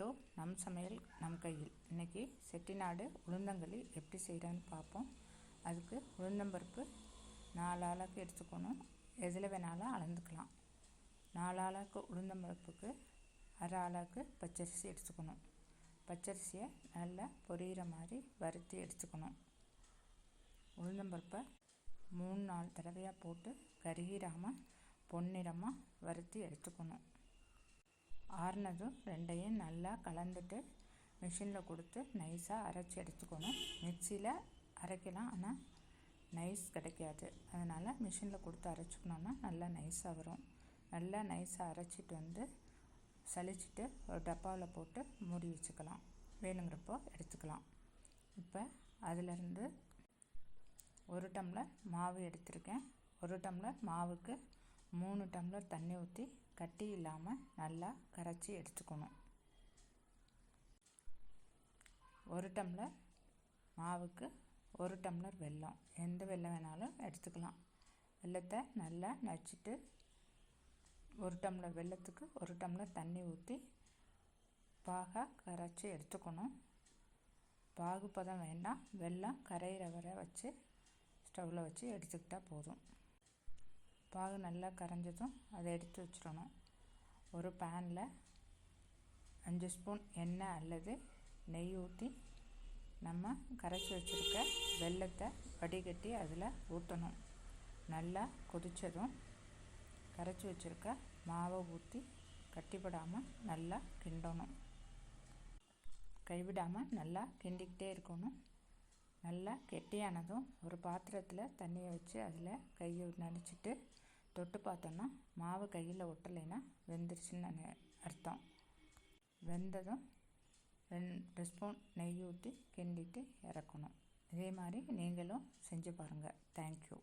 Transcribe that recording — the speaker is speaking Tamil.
வெல்கம் டு நம் சமையல் நம் கையில். இன்றைக்கி செட்டிநாடு உளுந்தங்களி எப்படி செய்கிறான்னு பார்ப்போம் அதுக்கு உளுந்தம்பருப்பு நாலு ஆளாக்கு எடுத்துக்கணும். எதில் வேணாலும் அளந்துக்கலாம். நாலு ஆளாக்கு உளுந்தம்பருப்புக்கு அரை ஆளாக்கு பச்சரிசி எடுத்துக்கணும். பச்சரிசியை நல்லா பொரியிற மாதிரி வறுத்தி எடுத்துக்கணும். உளுந்தம்பருப்பை மூணு நாலு தடவையாக போட்டு கருகிராமல் பொன்னிறமாக வறுத்தி எடுத்துக்கணும். ஆறுனதும் ரெண்டையும் நல்லா கலந்துட்டு மிஷினில் கொடுத்து நைஸாக அரைச்சி எடுத்துக்கணும். மிக்சியில் அரைக்கலாம் ஆனால் நைஸ் கிடைக்காது. அதனால் மிஷினில் கொடுத்து அரைச்சிக்கணுன்னா நல்லா நைஸாக வரும். நல்லா நைஸாக அரைச்சிட்டு வந்து சளிச்சிட்டு ஒரு டப்பாவில் போட்டு மூடி வச்சுக்கலாம். வேணுங்கிறப்போ எடுத்துக்கலாம். இப்போ அதிலிருந்து ஒரு டம்ளர் மாவு எடுத்திருக்கேன். ஒரு டம்ளர் மாவுக்கு மூணு டம்ளர் தண்ணி ஊற்றி கட்டி இல்லாமல் நல்லா கரைச்சி எடுத்துக்கணும். ஒரு டம்ளர் மாவுக்கு ஒரு டம்ளர் வெல்லம். எந்த வெல்லம் வேணாலும் எடுத்துக்கலாம். வெள்ளத்தை நல்லா நச்சுட்டு ஒரு டம்ளர் வெள்ளத்துக்கு ஒரு டம்ளர் தண்ணி ஊற்றி பாகாக கரைச்சி எடுத்துக்கணும். பாகுப்பதம் வேண்டாம். வெல்லம் கரையிற வரை வச்சு ஸ்டவ்வில் வச்சு எடுத்துக்கிட்டால் போதும். பாகு நல்லா கரைஞ்சதும் அதை எடுத்து வச்சிடணும். ஒரு பேனில் அஞ்சு ஸ்பூன் எண்ணெய் அல்லது நெய் ஊற்றி நம்ம கரைச்சி வச்சுருக்க வெள்ளத்தை வடிகட்டி அதில் ஊற்றணும் நல்லா கொதித்ததும் கரைச்சி வச்சுருக்க மாவை ஊற்றி கட்டிப்படாமல் நல்லா கிண்டணும். கைவிடாமல் நல்லா கிண்டிக்கிட்டே இருக்கணும். நல்லா கெட்டியானதும் ஒரு பாத்திரத்தில் தண்ணியை வச்சு அதில் கையை நனைச்சிட்டு தொட்டு பார்த்தோன்னா மாவு கையில் ஒட்டலைன்னா வெந்துருச்சுன்னு அர்த்தம். வெந்ததும் ரெண்டு ஸ்பூன் நெய் ஊற்றி கிண்டிட்டு இறக்கணும். இதே மாதிரி நீங்களும் செஞ்சு பாருங்கள் தேங்க்யூ